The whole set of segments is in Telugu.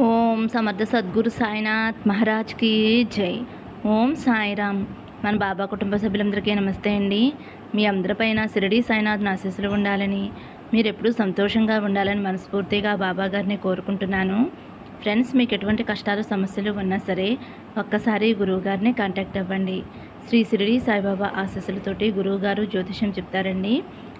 ఓం సమర్థ సద్గురు సాయినాథ్ మహారాజ్కి జై. ఓం సాయిరామ్. మన బాబా కుటుంబ సభ్యులందరికీ నమస్తే అండి. మీ అందరిపైన షిరిడి సాయినాథ్ ఆశీస్సులు ఉండాలని మీరు ఎప్పుడూ సంతోషంగా ఉండాలని మనస్ఫూర్తిగా బాబా గారిని కోరుకుంటున్నాను. ఫ్రెండ్స్ మీకు ఎటువంటి కష్టాలు సమస్యలు ఉన్నా సరే ఒక్కసారి గురువుగారిని కాంటాక్ట్ అవ్వండి. శ్రీ సిరిడి సాయిబాబా ఆశస్సులతోటి గురువుగారు జ్యోతిష్యం చెప్తారండి.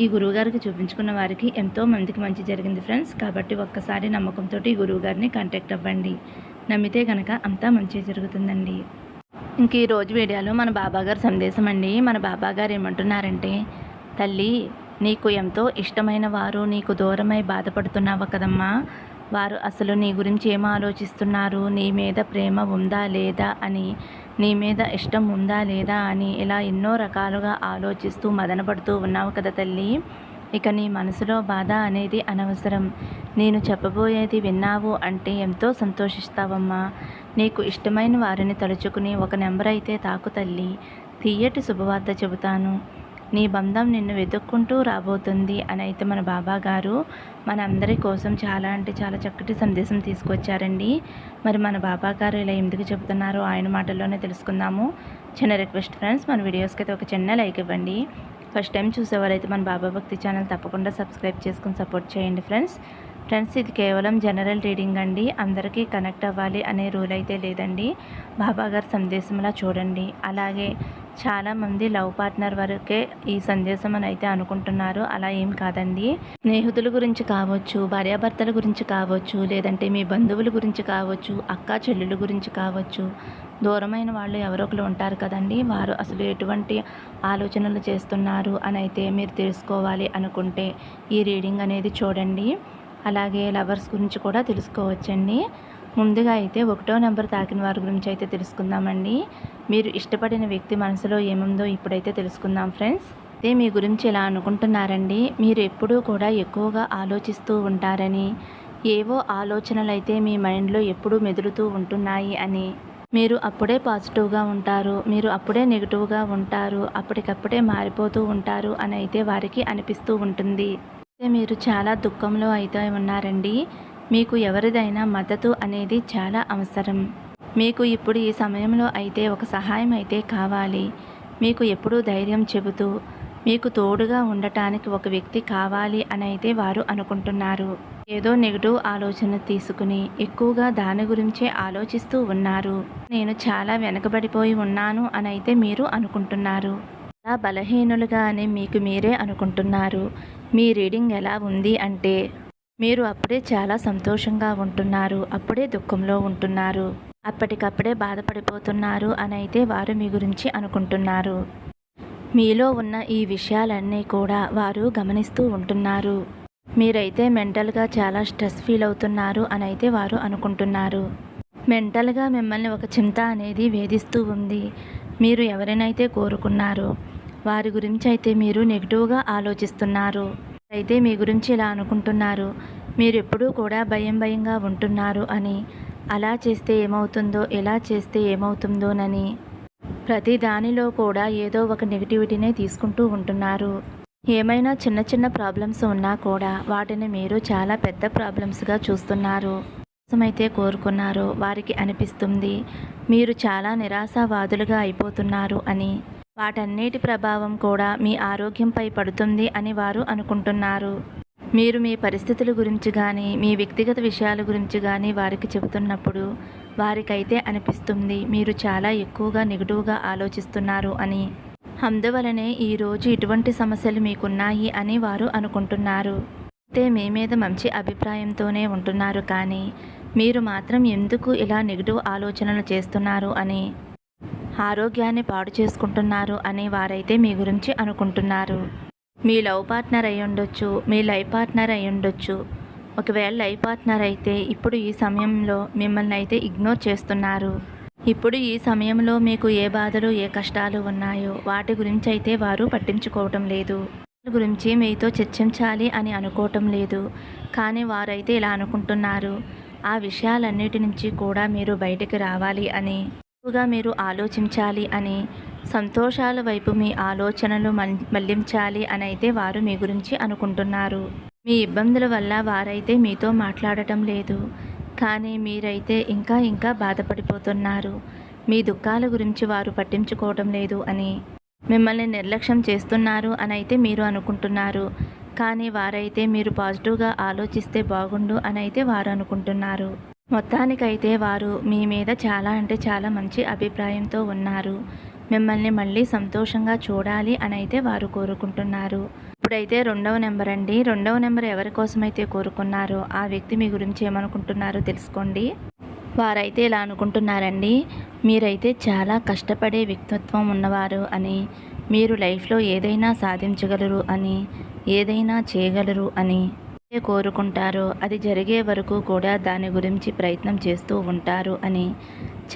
ఈ గురువుగారికి చూపించుకున్న వారికి ఎంతో మందికి మంచి జరిగింది ఫ్రెండ్స్. కాబట్టి ఒక్కసారి నమ్మకంతో ఈ గురువుగారిని కాంటాక్ట్ అవ్వండి. నమ్మితే కనుక అంతా మంచి జరుగుతుందండి. ఇంక ఈ రోజు వీడియోలో మన బాబాగారు సందేశం అండి. మన బాబాగారు ఏమంటున్నారంటే తల్లి నీకు ఎంతో ఇష్టమైన వారు నీకు దూరమై బాధపడుతున్నావు కదమ్మా. వారు అసలు నీ గురించి ఏం ఆలోచిస్తున్నారు? నీ మీద ప్రేమ ఉందా లేదా? అని నీ మీద ఇష్టం ఉందా లేదా అని ఇలా ఎన్నో రకాలుగా ఆలోచిస్తూ మదనపడుతూ ఉన్నావు కదా తల్లి. ఇక నీ మనసులో బాధ అనేది అనవసరం. నేను చెప్పబోయేది విన్నావు అంటే ఎంతో సంతోషిస్తావమ్మా. నీకు ఇష్టమైన వారిని తలుచుకుని ఒక నెంబర్ అయితే తాకు తల్లి. తీయటి శుభవార్త చెబుతాను. నీ బంధం నిన్ను వెతుక్కుంటూ రాబోతుంది అని అయితే మన బాబా గారు మన అందరి కోసం చాలా అంటే చాలా చక్కటి సందేశం తీసుకొచ్చారండి. మరి మన బాబా గారు ఇలా ఎందుకు చెబుతున్నారో ఆయన మాటల్లోనే తెలుసుకుందాము. చిన్న రిక్వెస్ట్ ఫ్రెండ్స్ మన వీడియోస్కి అయితే ఒక చిన్న లైక్ ఇవ్వండి. ఫస్ట్ టైం చూసేవారైతే మన బాబా భక్తి ఛానల్ తప్పకుండా సబ్స్క్రైబ్ చేసుకుని సపోర్ట్ చేయండి ఫ్రెండ్స్. ఫ్రెండ్స్ ఇది కేవలం జనరల్ రీడింగ్ అండి. అందరికీ కనెక్ట్ అవ్వాలి అనే రూల్ అయితే లేదండి. బాబా గారి సందేశంలా చూడండి. అలాగే చాలామంది లవ్ పార్ట్నర్ వరకే ఈ సందేశం అని అయితే అనుకుంటున్నారు. అలా ఏం కాదండి. స్నేహితుల గురించి కావచ్చు భార్యాభర్తల గురించి కావచ్చు లేదంటే మీ బంధువుల గురించి కావచ్చు అక్క చెల్లెల గురించి కావచ్చు దూరమైన వాళ్ళు ఎవరొకరు ఉంటారు కదండి. వారు అసలు ఎటువంటి ఆలోచనలు చేస్తున్నారు అని అయితే మీరు తెలుసుకోవాలి అనుకుంటే ఈ రీడింగ్ అనేది చూడండి. అలాగే లవర్స్ గురించి కూడా తెలుసుకోవచ్చండి. ముందుగా అయితే ఒకటో నెంబర్ తాకిన వారి గురించి అయితే తెలుసుకుందామండి. మీరు ఇష్టపడిన వ్యక్తి మనసులో ఏముందో ఇప్పుడైతే తెలుసుకుందాం ఫ్రెండ్స్. అయితే మీ గురించి ఎలా అనుకుంటున్నారండి? మీరు ఎప్పుడూ కూడా ఎక్కువగా ఆలోచిస్తూ ఉంటారని ఏవో ఆలోచనలు అయితే మీ మైండ్లో ఎప్పుడూ మెదులుతూ ఉంటున్నాయి అని. మీరు అప్పుడే పాజిటివ్గా ఉంటారు మీరు అప్పుడే నెగిటివ్గా ఉంటారు అప్పటికప్పుడే మారిపోతూ ఉంటారు అని అయితే వారికి అనిపిస్తూ ఉంటుంది. అయితే మీరు చాలా దుఃఖంలో అయితే ఉన్నారండి. మీకు ఎవరిదైనా మద్దతు అనేది చాలా అవసరం. మీకు ఇప్పుడు ఈ సమయంలో అయితే ఒక సహాయం అయితే కావాలి. మీకు ఎప్పుడూ ధైర్యం చెబుతూ మీకు తోడుగా ఉండటానికి ఒక వ్యక్తి కావాలి అని అయితే వారు అనుకుంటున్నారు. ఏదో నెగిటివ్ ఆలోచన తీసుకుని ఎక్కువగా దాని గురించే ఆలోచిస్తూ ఉన్నారు. నేను చాలా వెనకబడిపోయి ఉన్నాను అని అయితే మీరు అనుకుంటున్నారు. అలా బలహీనులుగా అని మీకు మీరే అనుకుంటున్నారు. మీ రీడింగ్ ఎలా ఉంది అంటే మీరు అప్పుడే చాలా సంతోషంగా ఉంటున్నారు అప్పుడే దుఃఖంలో ఉంటున్నారు అప్పటికప్పుడే బాధపడిపోతున్నారు అని అయితే వారు మీ గురించి అనుకుంటున్నారు. మీలో ఉన్న ఈ విషయాలన్నీ కూడా వారు గమనిస్తూ ఉంటున్నారు. మీరైతే మెంటల్గా చాలా స్ట్రెస్ ఫీల్ అవుతున్నారు అని అయితే వారు అనుకుంటున్నారు. మెంటల్గా మిమ్మల్ని ఒక చింత అనేది వేధిస్తూ ఉంది. మీరు ఎవరినైతే కోరుకున్నారో వారి గురించి అయితే మీరు నెగిటివ్గా ఆలోచిస్తున్నారు. అయితే మీ గురించి ఇలా అనుకుంటున్నారు. మీరు ఎప్పుడూ కూడా భయం భయంగా ఉంటున్నారు అని. అలా చేస్తే ఏమవుతుందో ఎలా చేస్తే ఏమవుతుందోనని. ప్రతి దానిలో కూడా ఏదో ఒక నెగిటివిటీనే తీసుకుంటూ ఉంటున్నారు. ఏమైనా చిన్న చిన్న ప్రాబ్లమ్స్ ఉన్నా కూడా వాటిని మీరు చాలా పెద్ద ప్రాబ్లమ్స్గా చూస్తున్నారు. కోసమైతే కోరుకున్నారో. వారికి అనిపిస్తుంది మీరు చాలా నిరాశావాదులుగా అయిపోతున్నారు అని. వాటన్నిటి ప్రభావం కూడా మీ ఆరోగ్యంపై పడుతుంది అని వారు అనుకుంటున్నారు. మీరు మీ పరిస్థితుల గురించి కానీ మీ వ్యక్తిగత విషయాల గురించి కానీ వారికి చెబుతున్నప్పుడు వారికైతే అనిపిస్తుంది మీరు చాలా ఎక్కువగా నెగిటివ్గా ఆలోచిస్తున్నారు అని. అందువలనే ఈరోజు ఇటువంటి సమస్యలు మీకున్నాయి అని వారు అనుకుంటున్నారు. అయితే మీ మీద మంచి అభిప్రాయంతోనే ఉంటున్నారు కానీ మీరు మాత్రం ఎందుకు ఇలా నెగిటివ్ ఆలోచనలు చేస్తున్నారు అని. ఆరోగ్యాన్ని పాడు చేసుకుంటున్నారు అని వారైతే మీ గురించి అనుకుంటున్నారు. మీ లవ్ పార్ట్నర్ అయి ఉండొచ్చు మీ లైఫ్ పార్ట్నర్ అయి ఉండొచ్చు. ఒకవేళ లైఫ్ పార్ట్నర్ అయితే ఇప్పుడు ఈ సమయంలో మిమ్మల్ని అయితే ఇగ్నోర్ చేస్తున్నారు. ఇప్పుడు ఈ సమయంలో మీకు ఏ బాధలు ఏ కష్టాలు ఉన్నాయో వాటి గురించి అయితే వారు పట్టించుకోవటం లేదు. గురించి మీతో చర్చించాలి అని అనుకోవటం లేదు. కానీ వారైతే ఇలా అనుకుంటున్నారు. ఆ విషయాలన్నిటి నుంచి కూడా మీరు బయటకు రావాలి అని. ఎక్కువగా మీరు ఆలోచించాలి అని సంతోషాల వైపు మీ ఆలోచనలు మళ్ళించాలి అని అయితే వారు మీ గురించి అనుకుంటున్నారు. మీ ఇబ్బందుల వల్ల వారైతే మీతో మాట్లాడటం లేదు. కానీ మీరైతే ఇంకా ఇంకా బాధపడిపోతున్నారు. మీ దుఃఖాల గురించి వారు పట్టించుకోవటం లేదు అని. మిమ్మల్ని నిర్లక్ష్యం చేస్తున్నారు అని అయితే మీరు అనుకుంటున్నారు. కానీ వారైతే మీరు పాజిటివ్గా ఆలోచిస్తే బాగుండు అని అయితే వారు అనుకుంటున్నారు. మొత్తానికైతే వారు మీ మీద చాలా అంటే చాలా మంచి అభిప్రాయంతో ఉన్నారు. మిమ్మల్ని మళ్ళీ సంతోషంగా చూడాలి అని అయితే వారు కోరుకుంటున్నారు. ఇప్పుడైతే రెండవ నెంబర్ అండి. రెండవ నెంబర్ ఎవరి కోసమైతే కోరుకున్నారో ఆ వ్యక్తి మీ గురించి ఏమనుకుంటున్నారో తెలుసుకోండి. వారైతే ఇలా అనుకుంటున్నారండి. మీరైతే చాలా కష్టపడే వ్యక్తిత్వం ఉన్నవారు అని మీరు లైఫ్లో ఏదైనా సాధించగలరు అని ఏదైనా చేయగలరు అని కోరుకుంటారో అది జరిగే వరకు కూడా దాని గురించి ప్రయత్నం చేస్తూ ఉంటారు అని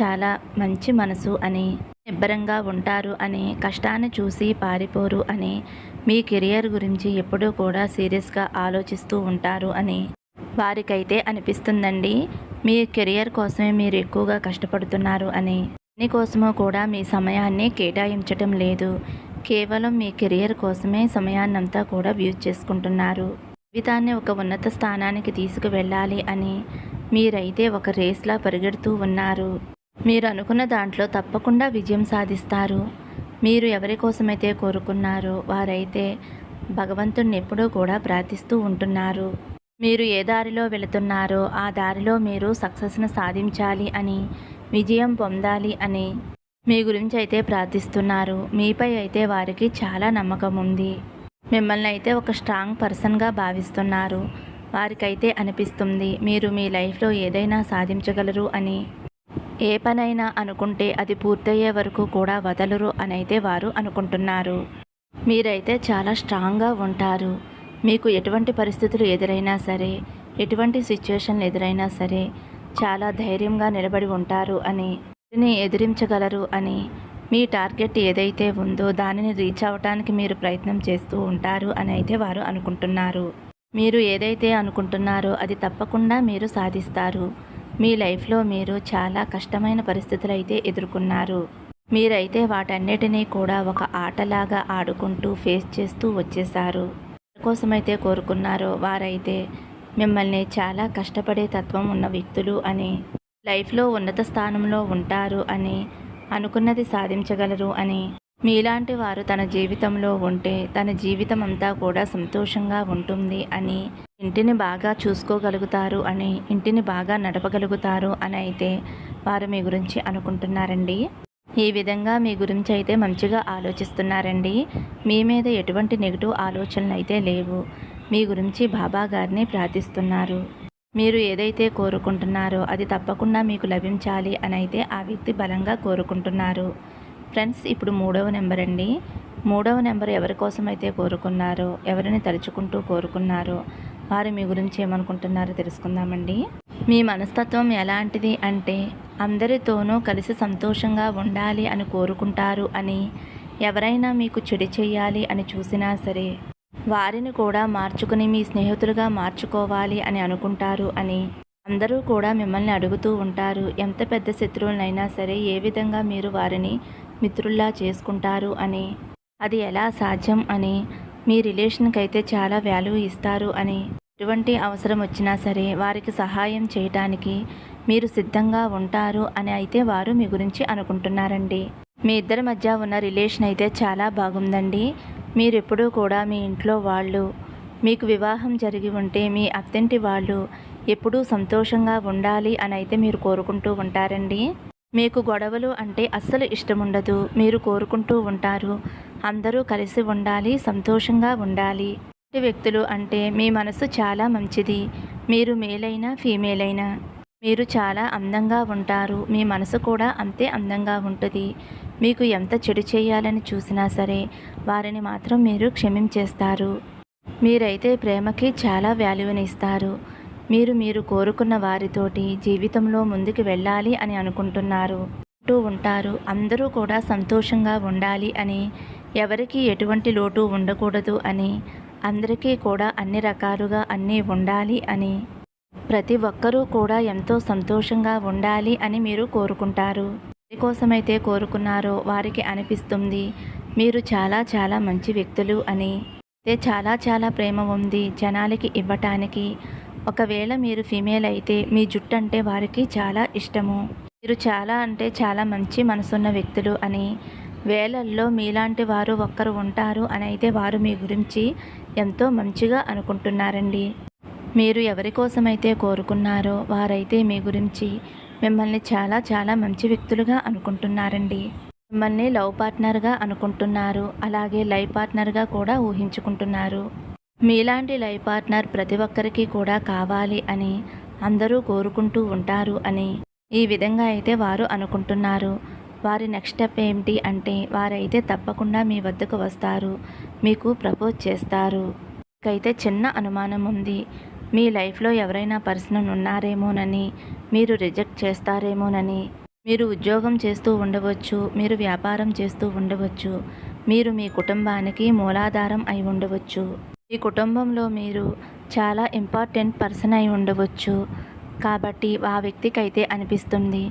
చాలా మంచి మనసు అని నిబ్బరంగా ఉంటారు అని కష్టాన్ని చూసి పారిపోరు అని మీ కెరియర్ గురించి ఎప్పుడూ కూడా సీరియస్గా ఆలోచిస్తూ ఉంటారు అని వారికైతే అనిపిస్తుందండి. మీ కెరియర్ కోసమే మీరు ఎక్కువగా కష్టపడుతున్నారు అని. దీనికోసము కూడా మీ సమయాన్ని కేటాయించటం లేదు. కేవలం మీ కెరియర్ కోసమే సమయాన్నంతా కూడా వ్యూజ్ చేసుకుంటున్నారు. జీవితాన్ని ఒక ఉన్నత స్థానానికి తీసుకువెళ్ళాలి అని మీరైతే ఒక రేస్లా పరిగెడుతూ ఉన్నారు. మీరు అనుకున్న దాంట్లో తప్పకుండా విజయం సాధిస్తారు. మీరు ఎవరి కోసమైతే కోరుకున్నారో వారైతే భగవంతుణ్ణి ఎప్పుడూ కూడా ప్రార్థిస్తూ ఉంటున్నారు. మీరు ఏ దారిలో వెళుతున్నారో ఆ దారిలో మీరు సక్సెస్ను సాధించాలి అని విజయం పొందాలి అని మీ గురించి అయితే ప్రార్థిస్తున్నారు. మీపై అయితే వారికి చాలా నమ్మకం ఉంది. మిమ్మల్ని అయితే ఒక స్ట్రాంగ్ పర్సన్గా భావిస్తున్నారు. వారికైతే అనిపిస్తుంది మీరు మీ లైఫ్లో ఏదైనా సాధించగలరు అని. ఏ పనైనా అనుకుంటే అది పూర్తయ్యే వరకు కూడా వదలరు అని అయితే వారు అనుకుంటున్నారు. మీరైతే చాలా స్ట్రాంగ్గా ఉంటారు. మీకు ఎటువంటి పరిస్థితులు ఎదురైనా సరే ఎటువంటి సిచ్యువేషన్లు ఎదురైనా సరే చాలా ధైర్యంగా నిలబడి ఉంటారు అని. ఎదిరించగలరు అని. మీ టార్గెట్ ఏదైతే ఉందో దానిని రీచ్ అవ్వటానికి మీరు ప్రయత్నం చేస్తూ ఉంటారు అని అయితే వారు అనుకుంటున్నారు. మీరు ఏదైతే అనుకుంటున్నారో అది తప్పకుండా మీరు సాధిస్తారు. మీ లైఫ్లో మీరు చాలా కష్టమైన పరిస్థితులు అయితే ఎదుర్కొన్నారు. మీరైతే వాటన్నిటినీ కూడా ఒక ఆటలాగా ఆడుకుంటూ ఫేస్ చేస్తూ వచ్చేసారు కోసమైతే కోరుకున్నారో వారైతే మిమ్మల్ని చాలా కష్టపడే తత్వం ఉన్న వ్యక్తులు అని లైఫ్లో ఉన్నత స్థానంలో ఉంటారు అని అనుకున్నది సాధించగలరు అని. మీలాంటి వారు తన జీవితంలో ఉంటే తన జీవితం అంతా కూడా సంతోషంగా ఉంటుంది అని ఇంటిని బాగా చూసుకోగలుగుతారు అని ఇంటిని బాగా నడపగలుగుతారు అని అయితే వారు మీ గురించి అనుకుంటున్నారండి? ఈ విధంగా మీ గురించి అయితే మంచిగా ఆలోచిస్తున్నారండి. మీ మీద ఎటువంటి నెగిటివ్ ఆలోచనలు అయితే లేవు. మీ గురించి బాబా గారిని ప్రార్థిస్తున్నారు. మీరు ఏదైతే కోరుకుంటున్నారో అది తప్పకుండా మీకు లభించాలి అని అయితే ఆ వ్యక్తి బలంగా కోరుకుంటున్నారు. ఫ్రెండ్స్ ఇప్పుడు మూడవ నెంబర్ అండి. మూడవ నెంబర్ ఎవరి కోసం అయితే కోరుకున్నారో ఎవరిని తలుచుకుంటూ కోరుకున్నారో వారు మీ గురించి ఏమనుకుంటున్నారో తెలుసుకుందామండి. మీ మనస్తత్వం ఎలాంటిది అంటే అందరితోనూ కలిసి సంతోషంగా ఉండాలి అని కోరుకుంటారు అని ఎవరైనా మీకు చెడు చేయాలి అని చూసినా సరే వారిని కూడా మార్చుకుని మీ స్నేహితులుగా మార్చుకోవాలి అని అనుకుంటారు అని అందరూ కూడా మిమ్మల్ని అడుగుతూ ఉంటారు. ఎంత పెద్ద శత్రువులనైనా సరే ఏ విధంగా మీరు వారిని మిత్రుల్లా చేసుకుంటారు అని. అది ఎలా సాధ్యం అని. మీ రిలేషన్కి అయితే చాలా వాల్యూ ఇస్తారు అని. ఎటువంటి అవసరం వచ్చినా సరే వారికి సహాయం చేయటానికి మీరు సిద్ధంగా ఉంటారు అని అయితే వారు మీ గురించి అనుకుంటున్నారండి. మీ ఇద్దరి మధ్య ఉన్న రిలేషన్ అయితే చాలా బాగుందండి. మీరెప్పుడూ కూడా మీ ఇంట్లో వాళ్ళు మీకు వివాహం జరిగి ఉంటే మీ అత్తింటి వాళ్ళు ఎప్పుడూ సంతోషంగా ఉండాలి అని అయితే మీరు కోరుకుంటూ ఉంటారండి. మీకు గొడవలు అంటే అస్సలు ఇష్టం ఉండదు. మీరు కోరుకుంటూ ఉంటారు. అందరూ కలిసి ఉండాలి సంతోషంగా ఉండాలి. వ్యక్తులు అంటే మీ మనసు చాలా మంచిది. మీరు మేలైనా ఫీమేల్ అయినా మీరు చాలా అందంగా ఉంటారు. మీ మనసు కూడా అంతే అందంగా ఉంటుంది. మీకు ఎంత చెడు చేయాలని చూసినా సరే వారిని మాత్రం మీరు క్షమించేస్తారు. మీరైతే ప్రేమకి చాలా వాల్యూని ఇస్తారు. మీరు మీరు కోరుకున్న వారితోటి జీవితంలో ముందుకు వెళ్ళాలి అని అనుకుంటున్నారు. అంటూ ఉంటారు. అందరూ కూడా సంతోషంగా ఉండాలి అని ఎవరికి ఎటువంటి లోటు ఉండకూడదు అని అందరికీ కూడా అన్ని రకాలుగా అన్నీ ఉండాలి అని ప్రతి ఒక్కరూ కూడా ఎంతో సంతోషంగా ఉండాలి అని మీరు కోరుకుంటారు. కోసమైతే కోరుకున్నారో వారికి అనిపిస్తుంది. మీరు చాలా చాలా మంచి వ్యక్తులు అని. అయితే చాలా చాలా ప్రేమ ఉంది జనాలకి ఇవ్వటానికి. ఒకవేళ మీరు ఫీమేల్ అయితే మీ జుట్టు అంటే వారికి చాలా ఇష్టము. మీరు చాలా అంటే చాలా మంచి మనసున్న వ్యక్తులు అని. వేలల్లో మీలాంటి వారు ఒక్కరు ఉంటారు అని అయితే వారు మీ గురించి ఎంతో మంచిగా అనుకుంటున్నారండి. మీరు ఎవరి కోసమైతే కోరుకున్నారో వారైతే మీ గురించి మిమ్మల్ని చాలా చాలా మంచి వ్యక్తులుగా అనుకుంటున్నారండి. మిమ్మల్ని లవ్ పార్ట్నర్గా అనుకుంటున్నారు. అలాగే లైఫ్ పార్ట్నర్గా కూడా ఊహించుకుంటున్నారు. మీలాంటి లైఫ్ పార్ట్నర్ ప్రతి ఒక్కరికి కూడా కావాలి అని అందరూ కోరుకుంటూ ఉంటారు అని ఈ విధంగా అయితే వారు అనుకుంటున్నారు. వారి నెక్స్ట్ స్టెప్ ఏమిటి అంటే వారైతే తప్పకుండా మీ వద్దకు వస్తారు. మీకు ప్రపోజ్ చేస్తారు. అయితే చిన్న అనుమానం ఉంది. మీ లైఫ్లో ఎవరైనా పర్సన్ ఉన్నారేమోనని మీరు రిజెక్ట్ చేస్తారేమోనని మీరు ఉద్యోగం చేస్తూ ఉండవచ్చు మీరు వ్యాపారం చేస్తూ ఉండవచ్చు మీరు మీ కుటుంబానికి మూలాధారం అయి ఉండవచ్చు. ఈ కుటుంబంలో మీరు చాలా ఇంపార్టెంట్ పర్సన్ అయి ఉండవచ్చు. కాబట్టి ఆ వ్యక్తికి అయితే అనిపిస్తుంది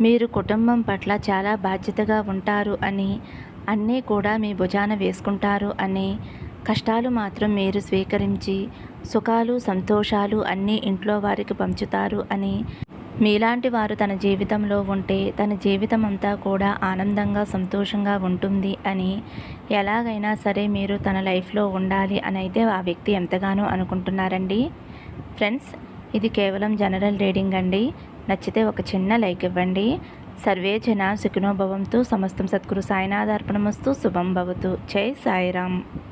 మీరు కుటుంబం పట్ల చాలా బాధ్యతగా ఉంటారు అని అన్నీ కూడా మీ భుజాన వేసుకుంటారు అని కష్టాలు మాత్రం మీరు స్వీకరించి సుఖాలు సంతోషాలు అన్నీ ఇంట్లో వారికి పంచుతారు అని మీలాంటి వారు తన జీవితంలో ఉంటే తన జీవితం అంతా కూడా ఆనందంగా సంతోషంగా ఉంటుంది అని ఎలాగైనా సరే మీరు తన లైఫ్లో ఉండాలి అని అయితే ఆ వ్యక్తి ఎంతగానో అనుకుంటున్నారండి. ఫ్రెండ్స్ ఇది కేవలం జనరల్ రీడింగ్ అండి. నచ్చితే ఒక చిన్న లైక్ ఇవ్వండి. సర్వే జన సుఖినోభవంతో. సమస్తం సద్గురు సాయినాథార్పణమస్తు. శుభం భవతు. జై సాయిరామ్.